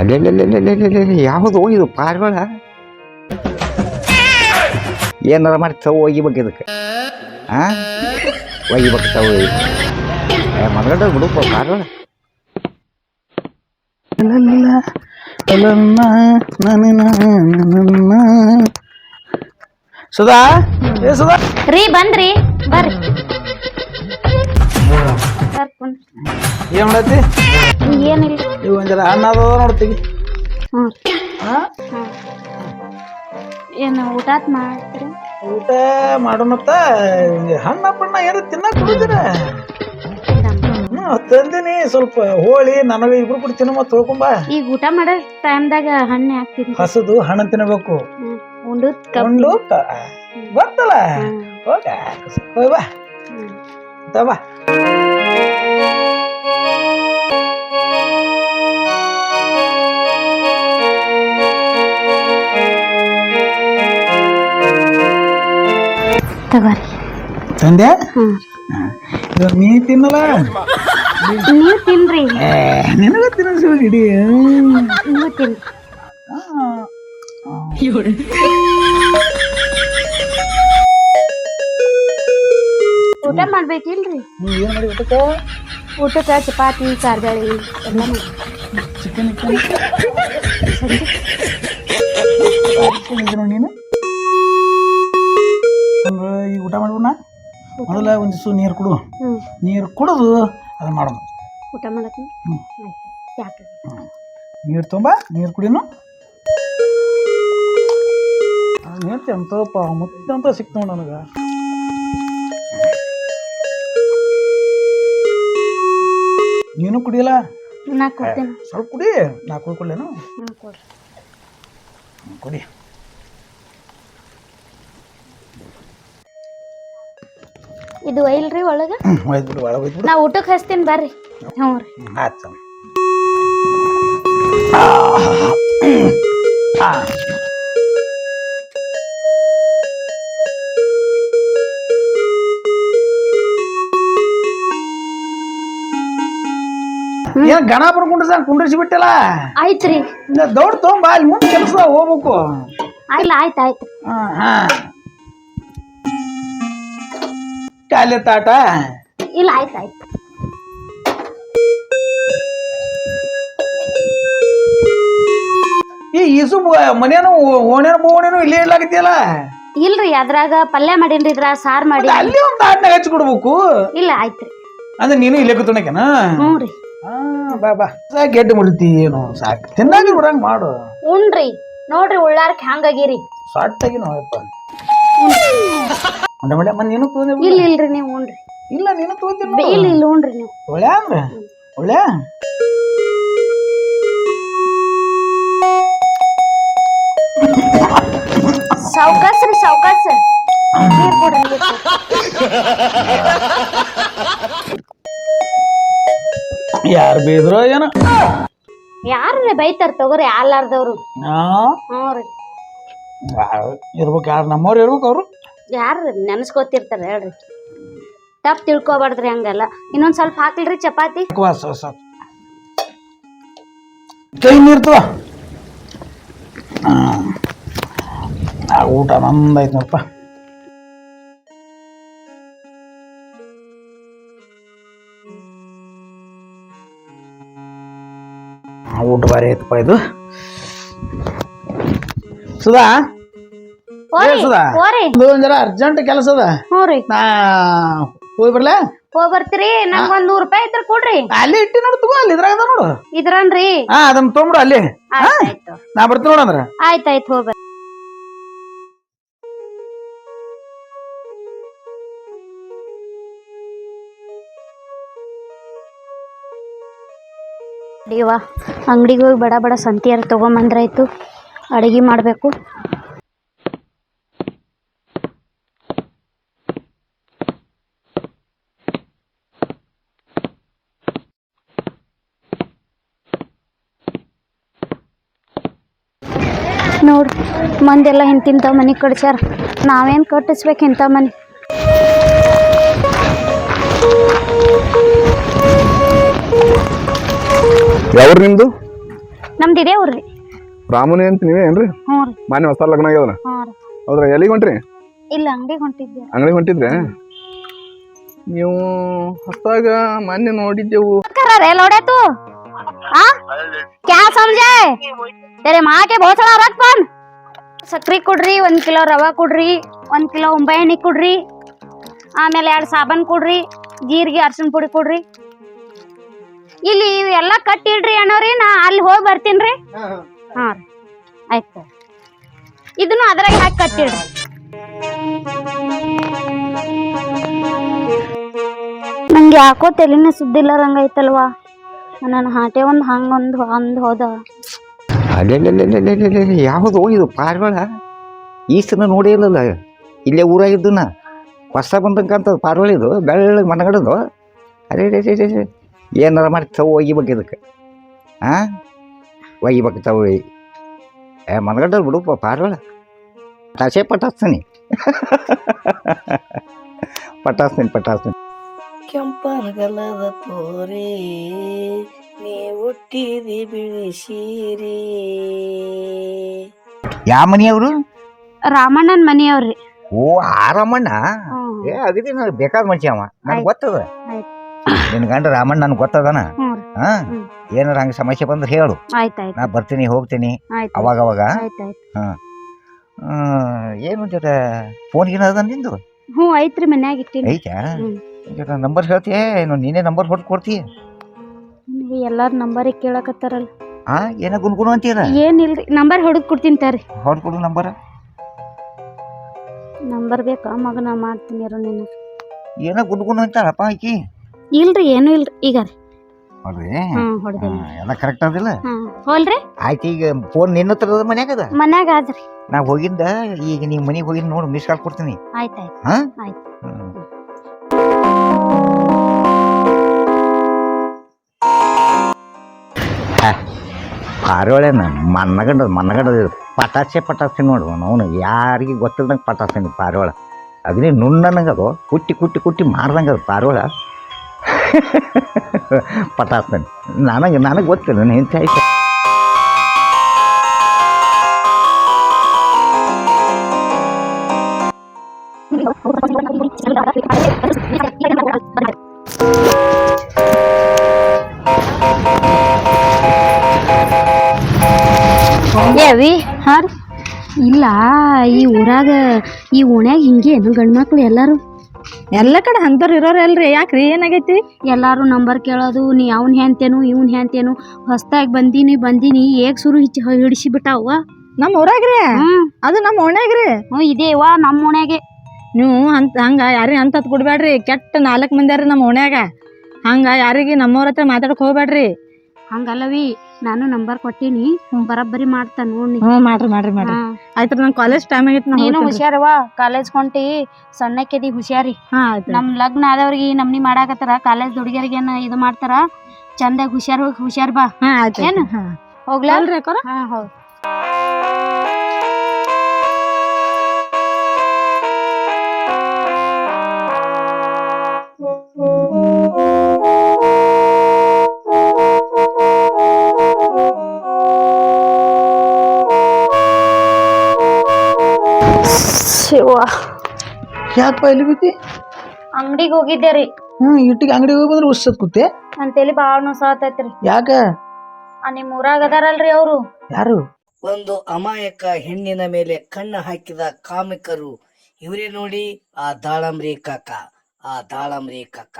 ಅಲ್ಲೆಲ್ಲೆಲ್ಲೆಲ್ಲೆಲ್ಲೆಲ್ಲೆ ಯಾವುದು ಇದು ಪಾರಿವಾಳ ಏನಾರ ಮಾಡಿ ತವ ಇದಕ್ಕೆ. ಹಾಂ ಒಗಿಬೇಕು ತವ ಏ ಮದ್ಗಡೆ ಬಿಡುಪ್ಪ ನನ್ನ ಸುಧಾ? ಏ, ಸುಧಾ? ರೀ, ಬಂದ್ರಿ, ಬರ್ರಿ. ಏನು ಮಾಡತ್ತಿ ಏನಿಲ್ಲ. ಇವು ಒಂದು ಜರ ಹಣ್ಣು ಅದ ನೋಡ್ತೀವಿ ಹ್ಞೂ ಏನು ಮಾಡ್ತೀರಿ? ಊಟ ಮಾಡೋಣತ್ತ ಹಣ್ಣ ಪಣ್ಣ ಏನು ತಿನ್ನಕ್ ಕೊಡುದಿರ ಹ್ಞೂ ತಂದಿನಿ ಸ್ವಲ್ಪ ಹೋಳಿ ನನಗೆ ಇಬ್ರು ಕೂಡ ತಿನ್ನ ಮತ್ತೆ ತೊಳ್ಕೊಂಬ ಈಗ ಊಟ ಮಾಡೋ ಟೈಮ್ದಾಗ ಹಣ್ಣು ಹಾಕ್ತೀನಿ ಹಸುದು ಹಣ್ಣು ತಿನ್ನಬೇಕು ಉಂಡು ಕೊಂಡು ಹೋಗ ಹೋಯ್ ಬಾ. ತಗೋರಿ. ತಂದೆ? ಇದು ನೀ ತಿನ್ನಲ್ಲ? ನೀವು ತಿನ್ರಿ. ಏ ನಿನಗ ತಿನ್ನಿಸಿ ಇಡೀ. ನೀವು ತಿನ್ರಿ. ಊಟ ಮಾಡ್ಬೇಕಿಲ್ರಿ? ನೀ ಏನು ಮಾಡಿ ಊಟಕ್ಕೆ? ಊಟಕ್ಕೆ ಚಪಾತಿ ಕಾರ್ಬೇಳಿ ಎಲ್ಲ ಚಿಕನ್ ಚಿಕನ್ ನೀನು? ಅಂದ್ರೆ ಈಗ ಊಟ ಮಾಡ್ಬಿಡ ಮೊದಲ ಒಂದು ದಿವಸ ನೀರು ಕುಡು. ನೀರು ಕುಡಿದು ಅದನ್ನ ಮಾಡೋದು. ಊಟ ಮಾಡಕ್ಕೆ ಯಾಕೆ? ನೀರು ತುಂಬ ನೀರು ಕುಡಿನು. ಹೇಳ್ತಿ ಅಂತಪ್ಪ ಮುತ್ತೆ ಅಂತ ಸಿಕ್ತು ನನಗೆ. ನೀನು ಕುಡಿಯಲ್ಲ? ಸ್ವಲ್ಪ ಕುಡಿ ನಾ ಕುಡ್ಕೊಳ್ಳೇನು? ಕುಡಿ. ಇದು ಐಲ್ರಿ ಒಳಗೆ? ಒಯ್ದ್ಬಿಡು ಒಳಗೆ ಒಯ್ದ್ಬಿಡು. ನಾ ಊಟಕ್ಕೆ ಹಚ್ತೀನಿ ಬರ್ರಿ. ಹ್ಞೂ ರೀ. ಆಯ್ತು ಏನ್ ಗಣಪನ ಕುಂಡ್ರಸ ಕುಂಡ್ರಿಸಿ ಬಿಟ್ಟಲ್ಲ? ಆಯ್ತು ರೀ ದೌಡ್ ತೊಗೊಂಬ ಅಲ್ಲಿ ಮುಂದೆ ಕೆಲಸ ಹೋಗ್ಬೇಕು. ಆಯ್ತು ಆಯ್ತು. ಆಯ್ತು ಹಾ. ಕಾಲೆ ತಾಟ ಇಲ್ಲ ಆಯ್ತು ಆಯ್ತು. ಈ ಈಸು ಮನೇನು ಓಣೇನು ಬೋಣೇನು ಇಲ್ಲೇ ಇಡ್ಲಾಕತ್ತಿಯಲ್ಲ ಇಲ್ರಿ ಅದ್ರಾಗ ಪಲ್ಯ ಮಾಡೀನ್ರಿ ಇದ್ರಾಗ ಸಾರ್ ಮಾಡಿ ಅಲ್ಲಿ ಒಂದು ತಾಟ್ನಾಗ ಹಚ್ಚಿ ಕೊಡ್ಬೇಕು? ಇಲ್ಲ ಆಯ್ತು ರೀ. ಅಂದ್ರೆ ನೀನು ಇಲ್ಲೇ ಕೂತ್ಕೊಳಕೇನ ಹ್ಞೂ ರೀ. ಹಾ ಬಾ ಬಾ. ಸಾಕು ಗೆಡ್ಡೆ ಮುಡಿತಿ ಏನು ಸಾಕು. ತಿನ್ನಾಗಿ ಬಿಡಂಗ್ ಮಾಡು. ಉಣ್ರಿ. ನೋಡ್ರಿ ಉಳ್ಳಾರ್ಕ್ ಹ್ಯಾಂಗಾಗಿರಿ ಸಾಟಾಗಿ ನೋಡಪ್ಪ. ಅಂದ ಮೇಲೆ ನೀನು ತೋದೆ ಇಲ್ಲ ಇಲ್ರಿ ನೀವು ಉಣ್ರಿ. ಇಲ್ಲ ನೀನು ಇಲ್ಲ ಇಲ್ಲ ಉಣ್ರಿ ನೀವು. ಒಳ್ಳೆ ಅಂದ್ರೆ ಒಳ್ಳೆ ಸಾವ್ಕಾಸ್ ರೀ ಸಾವ್ಕಾಸ್. ನೀರ್ ಕೊಡ್ರಿ ನೀರ್ ಯಾರು ಬೇದ್ರು ಏನೋ? ಯಾರ್ರಿ ಬೈತಾರ ತಗೋರಿ ಆಲಾರ್ದವ್ರು ಹಾ. ಹ್ಞೂ ರೀ. ಇರ್ಬೇಕು ಯಾರು ನಮ್ಮವ್ರು ಇರ್ಬೇಕು ಅವರು? ಯಾರು ನೆನೆಸ್ಕೋತಿರ್ತಾರೆ ಹೇಳ್ರಿ. ತಪ್ಪು ತಿಳ್ಕೊಬಾರ್ದ್ರಿ ಹಂಗೆಲ್ಲ. ಇನ್ನೊಂದು ಸ್ವಲ್ಪ ಹಾಕ್ಲ್ರಿ ಚಪಾತಿ. ವಾಸ ಹೊಸ ಕೈ ಆ ಊಟ ನಂದಾಯ್ತು ನೋಡಪ್ಪ ಊಟ ಭಾರಿ ಐತಪ್ಪ ಇದು. ಸುಧಾ? ಹೋರಿ ಸುಧಾ ಇದು ಒಂದ್ ಜರ ಅರ್ಜೆಂಟ್ ಕೆಲಸ ಅದ. ನಾ ಹೋಗಿ ಬರ್ಲ? ಹೋಗ್ ಬರ್ತೀರಿ ನಂಗ್ ಒಂದ್ ನೂರ್ ರೂಪಾಯಿ ಐತ್ರ ಕೊಡ್ರಿ. ಅಲ್ಲಿ ಇಟ್ಟಿ ನೋಡು ತಗೋ ಅಲ್ಲಿ ಇದ್ರಾಗ ಅದ ನೋಡು. ಇದ್ರನ್ರಿ. ಹಾ ಅದನ್ನ ತೊಗೊಂಬಿಡು ಅಲ್ಲಿ. ನಾ ಬರ್ತೀನಿ ನೋಡಂದ್ರ ಆಯ್ತಾಯ್ತು ಅಡಿಯವ್ವ ಅಂಗಡಿಗೆ ಹೋಗಿ ಬಡ ಬಡ ಸಂತಿಯಾರ ತಗೊಂಬಂದ್ರಾಯ್ತು. ಅಡಿಗೆ ಮಾಡಬೇಕು. ನೋಡಿ ಮಂದೆಲ್ಲ ಇಂತಿಂಥ ಮನೆ ಕಟ್ಸ್ಯಾರ. ನಾವೇನು ಕಟ್ಟಿಸ್ಬೇಕು ಇಂಥ ಮನೆ. ಯಾವ್ರ ನಿಮ್ದು? ನಮ್ದು ಇದೇ ಊರ್ರಿ. ರಾಮುನಿ ಅಂತ ನೀವೇ ಏನ್ರಿ? ರೀ. ಮಾನ್ಯ ಹೊಸ ಲಗ್ನ ಆಗ್ಯಾವ ಹೌದ್ರ ಎಲ್ಲಿಗೆ ಹೊಂಟ್ರಿ? ಇಲ್ಲ ಅಂಗಡಿ ಹೊಂಟಿದ್ದೆ. ಅಂಗಡಿ ಹೊಂಟಿದ್ರೆ? ನೀವು ಹೊಸದಾಗ ಮಾನ್ಯ ನೋಡಿದ್ದೆವು. ಕರ हाँ क्या समझे तेरे माँ के बहुत सारा रख पन ಸಕ್ರಿ ಕೊಡ್ರಿ ಒಂದ್ ಕಿಲೋ ರವಾ ಕೊಡ್ರಿ ಒಂದ್ ಕಿಲೋ ಉಂಬಾಯಣಿ ಕೊಡ್ರಿ ಆಮೇಲೆ ಎರಡು ಸಾಬನ್ ಕೊಡ್ರಿ ಜೀರಿಗೆ ಅರ್ಶಿನ ಪುಡಿ ಕೊಡ್ರಿ ಇಲ್ಲಿ ಇವೆಲ್ಲ ಕಟ್ಟಿಡ್ರಿ ಅಣ್ಣವ್ರಿ ನಾ ಅಲ್ಲಿ ಹೋಗಿ ಬರ್ತೀನಿ ರೀ ಹಾ ರೀ ಆಯ್ತು ಇದನ್ನು ಅದ್ರಾಗ ಹಾಕಿ ಕಟ್ಟಿಡ್ರಿ ನಂಗೆ ಯಾಕೋ ತಲೆನೇ ಸುದ್ದಿಲ್ಲ ಐತಲ್ವಾ ನನ್ನ ಹಾಟೆ ಒಂದು ಹಂಗೊಂದು ಅಂದು ಹೋದ. ಅಲ್ಲೆಲ್ಲೆಲ್ಲೆಲ್ಲೆಲ್ಲೆಲ್ಲೆ ಯಾವುದು ಇದು ಪಾರಿವಾಳ? ಈ ಸಲ ನೋಡೇ ಇಲ್ಲಲ್ಲ, ಇಲ್ಲೇ ಊರಾಗಿದ್ದನ್ನ. ಹೊಸ ಬಂದಂಕಂತ ಪಾರಿವಾಳ ಇದು, ಬೆಳ್ಳಗೆ ಮನಗಡದು. ಅರೇ ರೇ ರೇ ರೇ. ಏನಾರ ಮಾಡಿ ತವು ಒಗಿಬೇಕು ಇದಕ್ಕೆ. ಹಾಂ ಒಗಿಬೇಕು ತವು ಏ ಮನಗಡ್ಡಲ್ಲಿ ಬಿಡುಪ್ಪ ಪಾರಿವಾಳ. ಪಟಾಸೆ ಪಟಾಸ್ತೀನಿ. ಪಟಾಸ್ತೀನಿ ಪಟಾಸ್ತೀನಿ. ಕೆಂಪನಗಲದ ಪೋರೆ ನೀ ಹುಟ್ಟಿದಿ ಬಿಳಿಸೀರಿ ಯಾವ ಮನೆಯವರು? ರಾಮಣ್ಣನ ಮನೆಯವ್ರಿ. ಓ ಆ ರಾಮಣ್ಣ? ಏ ಅಗದಿ ನನಗೆ ಬೇಕಾದ ಮನುಷ್ಯ ಅವ. ನನಗೆ. ಗೊತ್ತದ? ಆಯ್ತ್. ನಿನ್ ಗಂಡ ರಾಮಣ್ಣ ನನಗೆ ಗೊತ್ತದನ? ಹ್ಞೂ ರೀ. ಹಾ? ಹ್ಮ್. ಏನಾರ ಹಂಗೆ ಸಮಸ್ಯೆ ಬಂದ್ರೆ ಹೇಳು. ಆಯ್ತಾಯ್ತು. ನಾ ಬರ್ತೀನಿ ಹೋಗ್ತೀನಿ. ಆಯ್ತು. ಅವಾಗ ಅವಾಗ ಆ, ಏನು ಜೊತೆ? ಫೋನ್ ಗಿನ ಅದ ನಿಂದು? ಹ್ಞೂ ಐತ್ರಿ ಮನ್ಯಾಗ ಇಟ್ಟಿನಿ. ಐತಾ ಹ್ಮ್. ಜರ ನಂಬರ್ ಹೇಳ್ತೀಯ? ಏನು ನೀನೇ ನಂಬರ್ ಹೊಡ್ದು ಕೊಡ್ತೀಯ? ನನಗೆ ಎಲ್ಲಾರ ನಂಬರಿಗೆ ಕೇಳಕತ್ತಾರಲ್ಲ. ಹಾ ಏನ ಗುನ್ಗುನು ಅಂತೀರ ಏನಿಲ್ರಿ ನಂಬರ್ ಹೊಡ್ದು ಕೊಡ್ತೀನಿ ತರಿ ಹೊಡ್ದು ಕೊಡು ನಂಬರ್ ನಂಬರ್ ಬೇಕಾ? ಮಗ ನಾ ಮಾಡ್ತೀನಿ ಇರೋ ನೀನು. ಏನ ಗುನ್ಗುನು ಅಂತಾರಪ್ಪ ಆಕಿ? ಇಲ್ರಿ ಏನು ಇಲ್ರಿ. ಈಗ ರೀ. ನೋಡ್ರಿ ಹ್ಞೂ ಹೊಡೆದಿಲ್ಲ ಎಲ್ಲ ಕರೆಕ್ಟ್ ಅದಿಲ್ಲ? ಹಾಂ ಹೋಲ್ರಿ. ಆಯ್ತು ಈಗ ಫೋನ್ ನಿನ್ನ ಹತ್ರ ಅದ ಮನ್ಯಾಗ ಅದ? ಮನ್ಯಾಗ ಆದ್ರಿ. ನಾ ಹೋಗಿಂದ ಈಗ ನೀವು ಮನೆಗೆ ಹೋಗಿ ನೋಡಿ ಮಿಸ್ ಕಾಲ್ ಕೊಡ್ತೀನಿ. ಆಯ್ತು. ಹಾ? ಆಯ್ತು. ಹ್ಮ್. ಹಾ, ಪಾರಿವಾಳೇನ ಮನ್ನಗಂಡದ ಮನ್ನಗಂಡ ಪಟಾಸೆ ಪಟಾಸೆ ನೋಡುವ ಅವನು. ಯಾರಿಗೆ ಗೊತ್ತಿಲ್ದಂಗೆ ಪಟಾಸೆ ಪಾರಿವಾಳ. ಅದನ್ನೇ ಅದು ಕುಟ್ಟಿ ಕುಟ್ಟಿ ಕುಟ್ಟಿ ಅದು ಪಾರಿವಾಳ. ಪಟಾಸನೆ ನನಗೆ ನನಗೆ ಗೊತ್ತಿಲ್ಲ ನಾನು ಹೆಂಡತಿ ಆಯ್ತು. ಏವಿ ಹಾಂ ರೀ ಇಲ್ಲ ಈ ಊರಾಗ ಈ ಓಣ್ಯಾಗ ಹಿಂಗೆ ಏನು ಗಂಡು ಮಕ್ಳು ಎಲ್ಲಾರು. ಎಲ್ಲ ಕಡೆ ಅಂಥವ್ರು ಇರೋರು ಅಲ್ರಿ ಯಾಕ್ರಿ ಏನಾಗೈತಿ? ಎಲ್ಲರೂ ನಂಬರ್ ಕೇಳೋದು ನೀ ಅವ್ನ ಹೆಂತೇನು ಇವ್ನ ಹೆಂತೇನು ಹೊಸ್ದಾಗಿ ಬಂದೀನಿ ಬಂದೀನಿ ಏಗ್ ಸುರು ಹಿಚ್ಚಿ ಹಿಡಿಸಿ ಬಿಟ್ಟಾವ. ನಮ್ಮ ಊರಾಗ್ರಿ? ಹ್ಮ್. ಅದು ನಮ್ಮ ಓಣ್ಯಾಗ್ರಿ? ಹ್ಞೂ ಇದೇವ ನಮ್ಮ ಓಣ್ಯಾಗೆ. ನೀವು ಅಂತ ಹಂಗ ಯಾರಿಗೆ ಅಂತದ್ ಕೊಡ್ಬೇಡ್ರಿ ಕೆಟ್ಟ ನಾಲ್ಕು ಮಂದಿ ನಮ್ಮ ಓಣ್ಯಾಗ. ಹಂಗ ಯಾರಿಗೆ ನಮ್ಮವ್ರ ಹತ್ರ ಮಾತಾಡಕ್ ಹೋಗ್ಬೇಡ್ರಿ ಹಂಗಲ್ಲವಿ ನಾನು ನಂಬರ್ ಕೊಟ್ಟಿನಿ ಬರಬ್ಬರಿ ಮಾಡ್ತಾನ ನೋಡಿ ಹ್ಞೂ ಮಾಡ್ರಿ ಮಾಡ್ರಿ ಮಾಡ್ರಿ. ಆಯ್ತು ನಂಗೆ ಕಾಲೇಜ್ ಟೈಮ್ ಆಗೈತೆ ನೀನು ಹೋಗ್ತೇನ್ರಿ. ಹುಷಾರವ ಕಾಲೇಜ್ ಕೊಂಟಿ ಸಣ್ಣಕ್ಕೆದಿ ಹುಷಾರಿ. ಹಾ ಆಯ್ತು ನಮ್ ಲಗ್ನ ಆದವ್ರಿಗೆ ನಮ್ನಿ ಮಾಡಾಕತ್ತಾರ ಕಾಲೇಜ್ ಹುಡುಗಿಯರಿಗೆ ಇದು ಮಾಡ್ತಾರ ಚಂದಾಗಿ ಹುಷಾರ್ ಹೋಗಿ ಹುಷಾರ್ ಬಾ. ಹಾ ಆಯ್ತು ಏನು? ಹೋಗ್ಲಾ? ಅಲ್ರಿ ಅಕ್ಕೋರ? ಹಾ ಹೌದು ಶಿವ. ಯಾಕಪ್ಪ ಎಲ್ಲಿ ಬಿದ್ದಿ ಅಂಗಡಿಗೆ ಹೋಗಿದ್ದೆ ರೀ. ಹ್ಮ್ ಇಟ್ಟಿಗೆ ಅಂಗಡಿಗೆ ಹೋಗಿ ಬಂದ್ರೆ ಉಸ್ಸತ್ ಕೂತೆ? ತಲಿ ಬಾಳ ನೋಸಾತೈತ್ರಿ ಯಾಕ? ಆ ನಿಮ್ ಊರಾಗ ಅದಾರಲ್ರಿ ಅವ್ರು. ಯಾರು? ಒಂದು ಅಮಾಯಕ ಹೆಣ್ಣಿನ ಮೇಲೆ ಕಣ್ಣು ಹಾಕಿದ ಕಾಮಿಕರು. ಇವರೇ ನೋಡಿ ಆ ದಾಳಂಬ್ರಿ ಕಾಕ ಆ ದಾಳಂಬ್ರಿ ಕಾಕ.